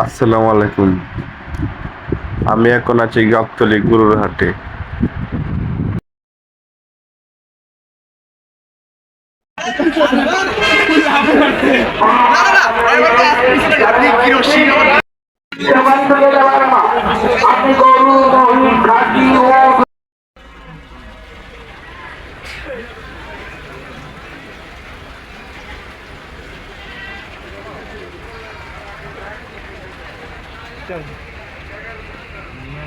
আসসালামু আলাইকুম। আমি এখন আছি গাবতলি গুরুর হাটে। কাস্টমার দিমু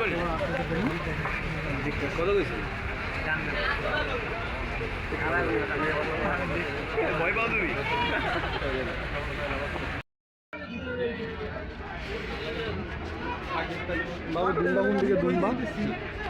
ভাইয়া হ্যাঁ ভাইয়া কত দাম কেন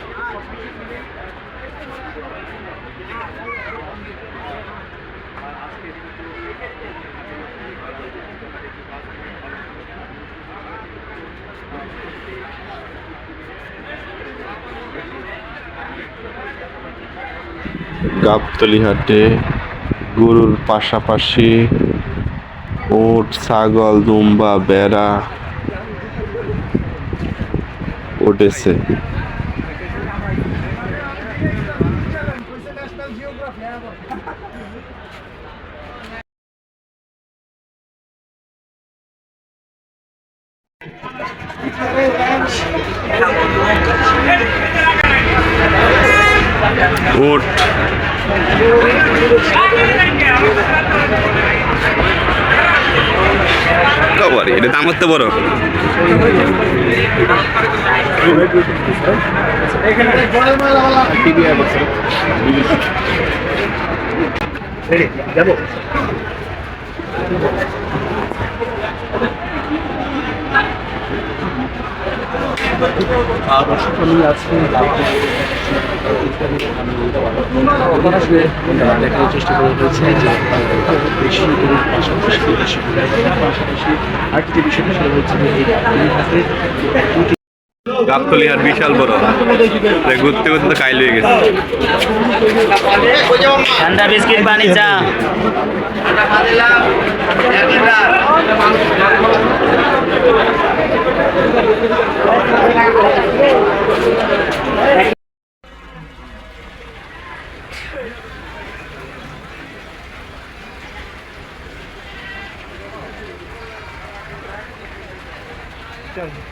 আমার গাবতলি হাটে গরুর পাশাপাশি ওট ছাগল দুম্বা বেড়া উঠেছে। ওট কবার এটা দাম করতে বড় গরুর গাবতলি হাট বিশাল বড়। ঘুরতে ঘুরতে কাইল হয়ে গেছে। ঠান্ডা বিস্কিট পানি চা Gracias.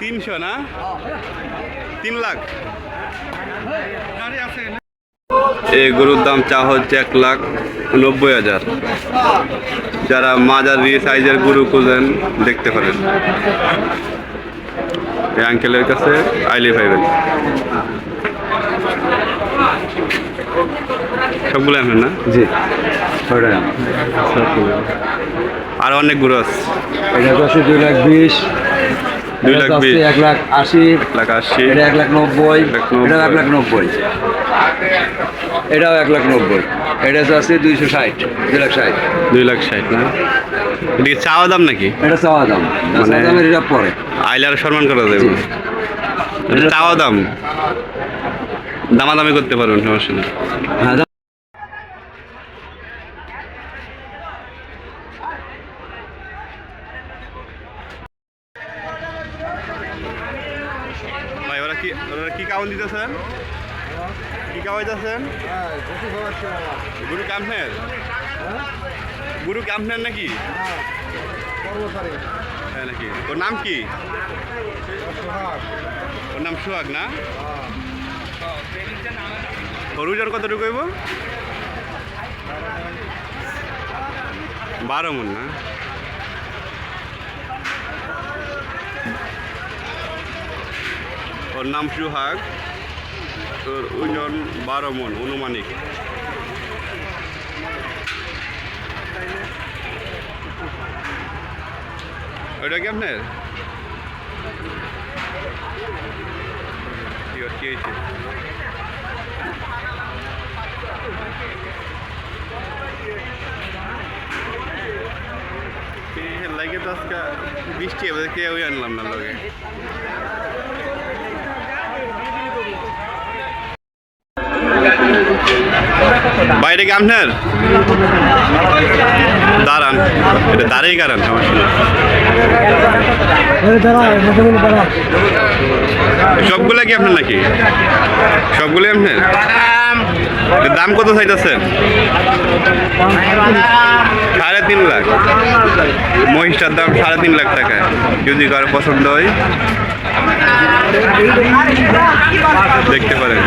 তিনশো না? তিন লাখ। এই গরুর দাম চা হচ্ছে এক লাখ নব্বই হাজার। যারা মাঝারি সাইজের গরু খুঁজেন দেখতে পারেন। এই আঙ্কেলের কাছে আইলি পাইবেন সবগুলো আনবেন না? জি। আর অনেক গরু আছে। এটা আছে দুই লাখ বিশ দুই লাখ বিশ। এক লাখ আশি এক লাখ আশি। এটা এক লাখ নব্বই। এটাও এক লাখ নব্বই। এটাও এক লাখ নব্বই। এটা আছে দুইশো ষাট দুই লাখ ষাট। দুই লাখ ষাট না? এদিকে চাওয়া দাম নাকি? এটা চাওয়া দাম। মানে- দামের এটা পরে। আইলে আর সম্মান করা যাবে। এটা চাওয়া দাম। দামাদামি করতে পারবেন সমস্যা নেই। ভাই, ওরা কি ওরা কি কাউন দিতেছেন? কি কাওয়াইতেছেন গুরু কামনের গুরু কামনের নাকি? হ্যাঁ নাকি? ওর নাম কি? ওর নাম সোহাগ না? ওর ওজন কতটুকু হইব? বারো মন না? ওর নাম সুহাগ। তোর ওজন বারো মন, অনুমানিক। ওইটা কি আপনার? কি হয়েছে? লাগে তো আজকে বৃষ্টি হবে কে ওই আনলাম না লগে। বাইরে কি আপনার? দাঁড়ান এটা দাঁড়িয়ে কারণ সমস্যা সবগুলা কি আপনার নাকি? সবগুলো আপনার? দাম কত চাইতেছেন সাড়ে তিন লাখ। মহিষটার দাম সাড়ে তিন লাখ টাকা যদি কারও পছন্দ হয় দেখতে পারেন।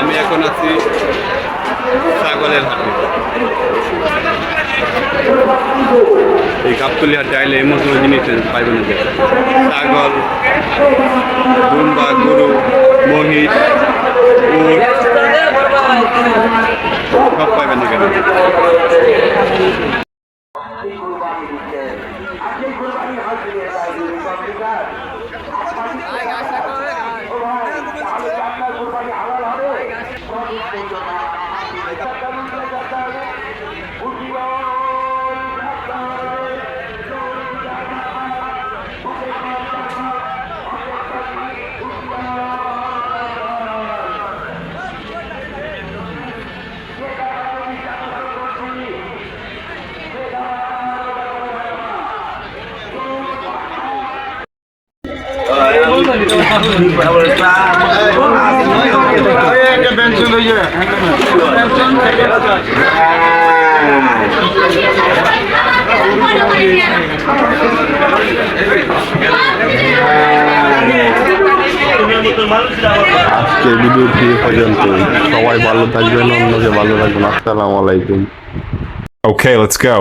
আমি এখন আছি ছাগলের হাটে। এই গাবতলি হাটে এমন কোনো জিনিস পাইবেন ছাগল, দুম্বা, গরু, মহিষ সব পাইবেন এখানে। কোরবানি দিচ্ছেন আপনি কোরবানি হাত দিয়ে তাই দুই কম্পিউটার আচ্ছা, ও ভাই আজকে ভিডিওটি পর্যন্ত। সবাই ভালো থাকবেন অন্যকে ভালো রাখবেন। আসসালামু আলাইকুম। Okay, let's go.